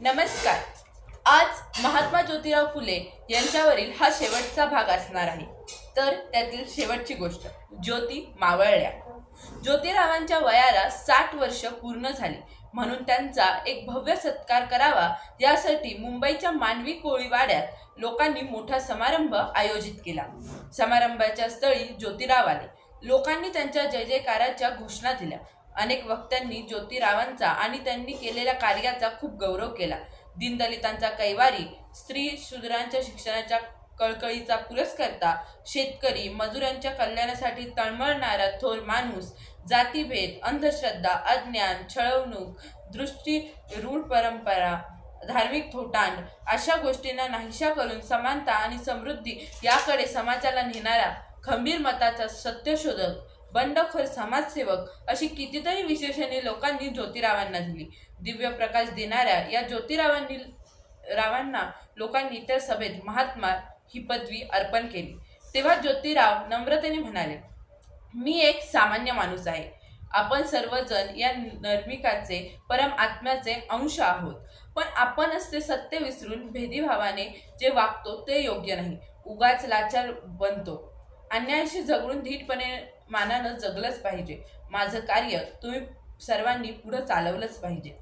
नमस्कार. आज महात्मा ज्योतिराव फुले यांच्यावरील हा शेवटचा भाग असणार आहे. तर त्यातील शेवटची गोष्ट ज्योती मावळल्या. ज्योतिरावांच्या वयाला साठ वर्ष पूर्ण झाली. म्हणून त्यांचा एक भव्य सत्कार करावा यासाठी मुंबईच्या मानवी कोळीवाड्यात लोकांनी मोठा समारंभ आयोजित केला. समारंभाच्या स्थळी ज्योतिराव आले. लोकांनी त्यांच्या जय जयकाराच्या घोषणा दिल्या. अनेक वक्त्यांनी ज्योतिरावांचा आणि त्यांनी केलेल्या कार्याचा खूप गौरव केला. दीनदलितांचा कैवारी स्त्री शूद्रांच्या शिक्षणाच्या कळकळीचा पुरस्कर्ता शेतकरी मजुरांच्या कल्याणासाठी तळमळणारा थोर माणूस जातीभेद अंधश्रद्धा अज्ञान छळवणूक दृष्टी रूढ परंपरा धार्मिक थोटांड अशा गोष्टींना नाहीशा करून समानता आणि समृद्धी याकडे समाजाला नेणारा खंबीर मताचा सत्यशोधक बंडखोर समाजसेवक अशी कितीतरी विशेषणे लोकांनी ज्योतिरावांना दिली. दिव्य प्रकाश देणाऱ्या या ज्योतिरावांनी रावांना लोकांनी त्या सभेत महात्मा ही पदवी अर्पण केली. तेव्हा ज्योतिराव नम्रतेने म्हणाले मी एक सामान्य माणूस आहे. आपण सर्वजण या नर्मिकाचे परम आत्म्याचे अंश आहोत. पण आपण ते सत्य विसरून भेदीभावाने जे वागतो ते योग्य नाही. उगाच लाचार बनतो. अन्यायाशी झगडून धीटपणे मानानं जगलंच पाहिजे. माझं कार्य तुम्ही सर्वांनी पुढं चालवलंच पाहिजे.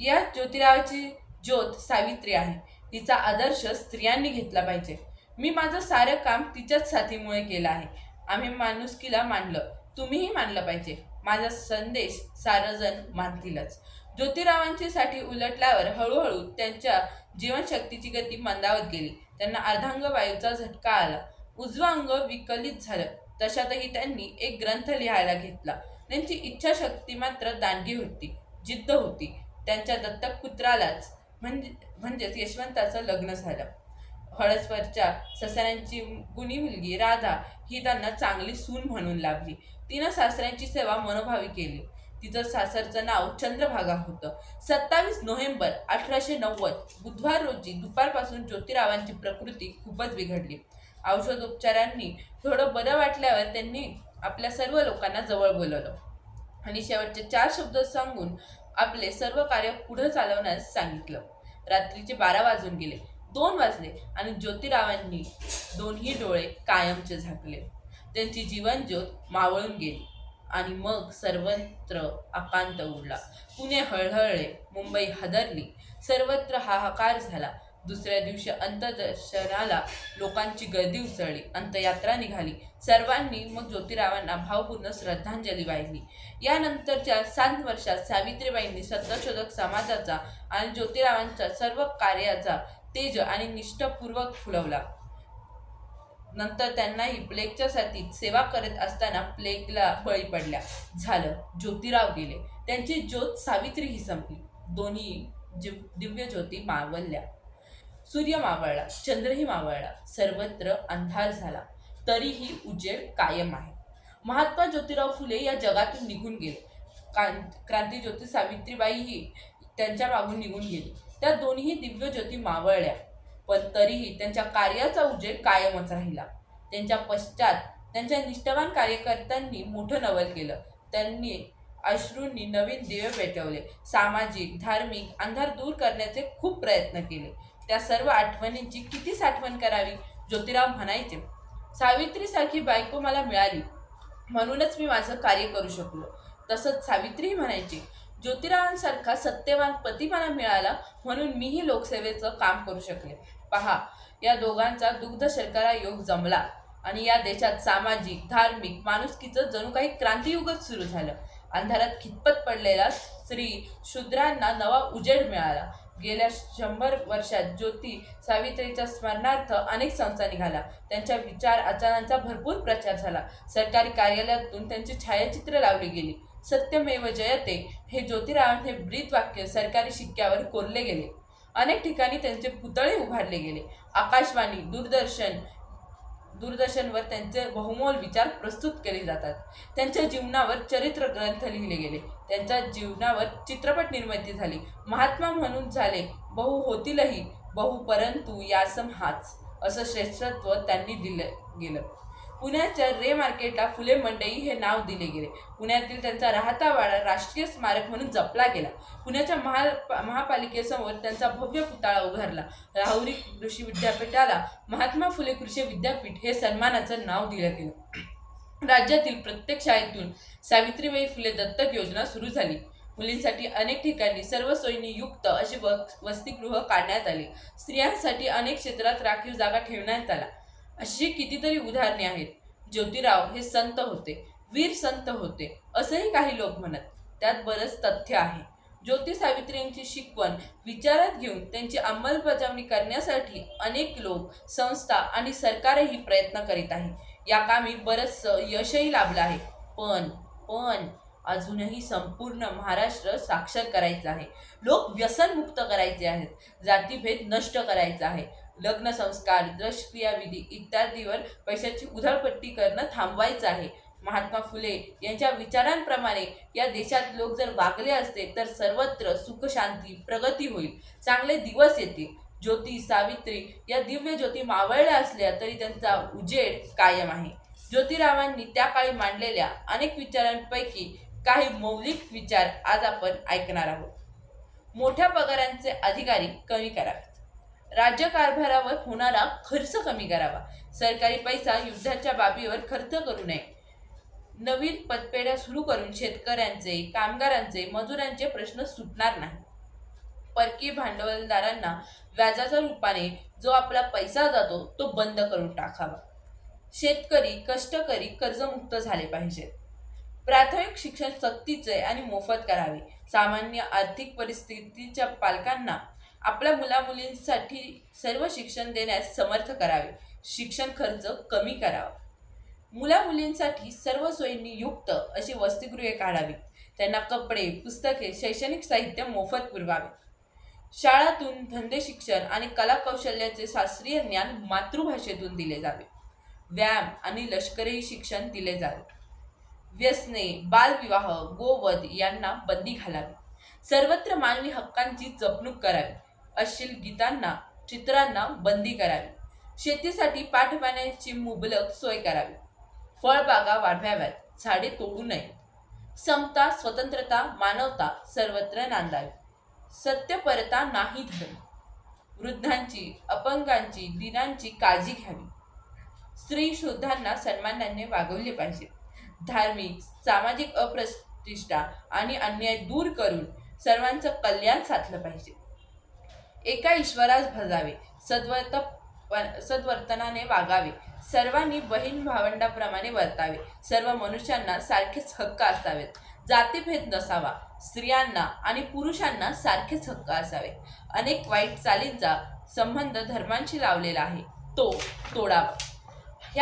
या ज्योतिरावाची ज्योत सावित्री आहे. तिचा आदर्श स्त्रियांनी घेतला पाहिजे. मी माझं सारं काम तिच्याच साथीमुळे केलं आहे. आम्ही माणुसकीला मानलं. तुम्हीही मानलं पाहिजे. माझा संदेश सारंजण मानतीलच. ज्योतिरावांची साठी उलटल्यावर हळूहळू त्यांच्या जीवनशक्तीची गती मंदावत गेली. त्यांना अर्धांग वायूचा झटका आला. उजवं अंग विकलित झालं. तशातही त्यांनी एक ग्रंथ लिहायला घेतला. त्यांची इच्छाशक्ती मात्र दांडगी होती जिद्द होती. त्यांच्या दत्तक पुत्रालाच म्हणजे म्हणजेच यशवंताचं लग्न झालं. हळसवरच्या ससऱ्यांची गुणी मुलगी राधा ही त्यांना चांगली सून म्हणून लाभली. तिनं सासऱ्यांची सेवा मनोभावी केली. तिचं सासरचं नाव चंद्रभागा होतं. सत्तावीस नोव्हेंबर अठराशे नव्वद बुधवार रोजी दुपारपासून ज्योतिरावांची प्रकृती खूपच बिघडली. औषधोपचारांनी थोडं बरं वाटल्यावर त्यांनी आपल्या सर्व लोकांना जवळ बोलवलं. आणि शेवटचे चार शब्द सांगून आपले सर्व कार्य पुढे चालवण्यास सांगितलं. रात्रीचे बारा वाजून गेले. दोन वाजले आणि ज्योतिरावांनी दोन्ही डोळे कायमचे झाकले. त्यांची जीवनज्योत मावळून गेली. आणि मग सर्वत्र आकांत उडला. पुणे हळहळले. मुंबई हादरली. सर्वत्र हाहाकार झाला. दुसऱ्या दिवशी अंतदर्शनाला लोकांची गर्दी उसळली. अंतयात्रा निघाली. सर्वांनी मग ज्योतिरावांना भावपूर्ण श्रद्धांजली वाहिली. यानंतरच्या सात वर्षात सावित्रीबाईंनी सत्यशोधक समाजाचा आणि ज्योतिरावांच्या सर्व कार्याचा तेज आणि निष्ठपूर्वक फुलवला. नंतर त्यांनाही प्लेगच्या साथीत सेवा करत असताना प्लेगला बळी पडल्या. झालं. ज्योतिराव गेले. त्यांची ज्योत सावित्री ही संपली. दोन्ही जीव दिव्य ज्योती मावळल्या. सूर्य मावळला चंद्रही मावळला सर्वत्र अंधार झाला. तरीही उजेड कायम आहे. महात्मा ज्योतिराव फुले या जगातून निघून गेले. क्रांती ज्योती सावित्रीबाईही त्यांच्या मागून निघून गेली. त्या दोन्ही दिव्य ज्योती मावळल्या पण तरीही त्यांच्या कार्याचा उजेड कायमच राहिला. त्यांच्या पश्चात त्यांच्या निष्ठावान कार्यकर्त्यांनी मोठं नवल केलं. त्यांनी अश्रूंनी नवीन दिवे पेटवले. सामाजिक धार्मिक अंधार दूर करण्याचे खूप प्रयत्न केले. त्या सर्व आठवणींची किती साठवण करावी? ज्योतिराव म्हणायचे सावित्रीसारखी बायको मला मिळाली. म्हणूनच मी माझं कार्य करू शकलो. तसंच सावित्रीही म्हणायची ज्योतिरावांसारखा सत्यवान पती मला मिळाला म्हणून मीही लोकसेवेचं काम करू शकले. पहा या दोघांचा दुग्ध शर्करा योग जमला आणि या देशात सामाजिक धार्मिक माणुसकीचं जणू काही क्रांतियुगच सुरू झालं. अंधारात खितपत पडलेला स्त्री शूद्रांना नवा उजेड मिळाला. गेल्या शंभर वर्षात ज्योती सावित्रीच्या स्मरणार्थ अनेक संस्था निघाल्या. त्यांच्या विचार आचारांचा भरपूर प्रचार झाला. सरकारी कार्यालयातून त्यांची छायाचित्र लावली गेली. सत्यमेव जयते हे ज्योतिरावांचे ब्रीद वाक्य सरकारी शिक्क्यावर कोरले गेले. अनेक ठिकाणी त्यांचे पुतळे उभारले गेले. आकाशवाणी दूरदर्शन दूरदर्शनवर त्यांचे बहुमोल विचार प्रस्तुत केले जातात. त्यांच्या जीवनावर चरित्र ग्रंथ लिहिले गेले. त्यांच्या जीवनावर चित्रपट निर्मिती झाली. महात्मा म्हणून झाले बहु होतीलही बहु परंतु यासम हाच असं श्रेष्ठत्व त्यांनी दिलं गेलं. पुण्याच्या रे मार्केटला फुले मंडई हे नाव दिले गेले. पुण्यातील त्यांचा राहता वाडा राष्ट्रीय स्मारक म्हणून जपला गेला. पुण्याच्या महा महापालिकेसमोर त्यांचा भव्य पुतळा उभारला. राहुरी कृषी विद्यापीठाला महात्मा फुले कृषी विद्यापीठ हे सन्मानाचं नाव दिलं गेलं. राज्यातील प्रत्येक शाळेतून सावित्रीबाई फुले दत्तक योजना सुरू झाली. मुलींसाठी अनेक ठिकाणी सर्व सोयींनी युक्त अशी व वसतिगृह काढण्यात आली. स्त्रियांसाठी अनेक क्षेत्रात राखीव जागा ठेवण्यात आला अशी कितीतरी उदाहरणे आहेत. ज्योतिराव हे संत होते वीर संत होते असंही काही लोक म्हणत त्यात बरंच तथ्य आहे. ज्योती सावित्री यांची शिकवण विचारात घेऊन त्यांची अंमलबजावणी करण्यासाठी अनेक लोक संस्था आणि सरकारही प्रयत्न करीत आहे. या कामी बरंच यशही लाभलं आहे. पण पण अजूनही संपूर्ण महाराष्ट्र साक्षर करायचं आहे. लोक व्यसनमुक्त करायचे आहेत. जातीभेद नष्ट करायचा आहे. लग्न संस्कार दशक्रियाविधी इत्यादीवर पैशाची उधळपट्टी करणं थांबवायचं आहे. महात्मा फुले यांच्या विचारांप्रमाणे या देशात लोक जर वागले असते तर सर्वत्र सुखशांती प्रगती होईल. चांगले दिवस येतील. ज्योती सावित्री या दिव्य ज्योती मावळल्या असल्या तरी त्यांचा उजेड कायम आहे. ज्योतिरावांनी त्या काळी मांडलेल्या अनेक विचारांपैकी काही मौलिक विचार आज आपण ऐकणार आहोत. मोठ्या पगारांचे अधिकारी कमी करावेत राज्यकारभारावर होणारा खर्च कमी करावा. सरकारी पैसा युद्धाच्या बाबीवर खर्च करू नये. नवीन पतपेढ्या सुरू करून शेतकऱ्यांचे कामगारांचे मजुरांचे प्रश्न सुटणार नाही. परकीय भांडवलदारांना व्याजाच्या रूपाने जो आपला पैसा जातो तो बंद करून टाकावा. शेतकरी कष्टकरी कर्जमुक्त झाले पाहिजेत. प्राथमिक शिक्षण सक्तीचे आणि मोफत करावे. सामान्य आर्थिक परिस्थितीच्या पालकांना आपल्या मुलामुलींसाठी सर्व शिक्षण देण्यास समर्थ करावे. शिक्षण खर्च कमी करावा. मुलामुलींसाठी सर्व सोयींनी युक्त अशी वसतिगृहे काढावी त्यांना कपडे पुस्तके शैक्षणिक साहित्य मोफत पुरवावे. शाळातून धंदे शिक्षण आणि कलाकौशल्याचे शास्त्रीय ज्ञान मातृभाषेतून दिले जावे. व्यायाम आणि लष्करी शिक्षण दिले जावे. व्यसने बालविवाह गोवध यांना बंदी घालावी. सर्वत्र मानवी हक्कांची जपणूक करावी. अश्लील गीतांना चित्रांना बंदी करावी. शेतीसाठी पाठपाण्याची मुबलक सोय करावी. फळबागा वाढवाव्यात झाडे तोडू नये समता स्वतंत्रता मानवता सर्वत्र नांदावी. सत्यपरता नाही धर्म. वृद्धांची अपंगांची दिनांची काळजी घ्यावी. स्त्री शोधांना सन्मानाने वागवले पाहिजे. धार्मिक सामाजिक अप्रतिष्ठा आणि अन्याय दूर करून सर्वांचं कल्याण साधलं पाहिजे. एका ईश्वरास भजावे सद्वर्त सद्वर्तनाने वागावे. सर्वांनी बहीण भावंडाप्रमाणे वर्तावे. सर्व मनुष्यांना सारखेच हक्क असावेत. जातीभेद नसावा. स्त्रियांना आणि पुरुषांना सारखेच हक्क असावे. अनेक वाईट चालींचा संबंध धर्मांशी लावलेला आहे. तो तोडावा.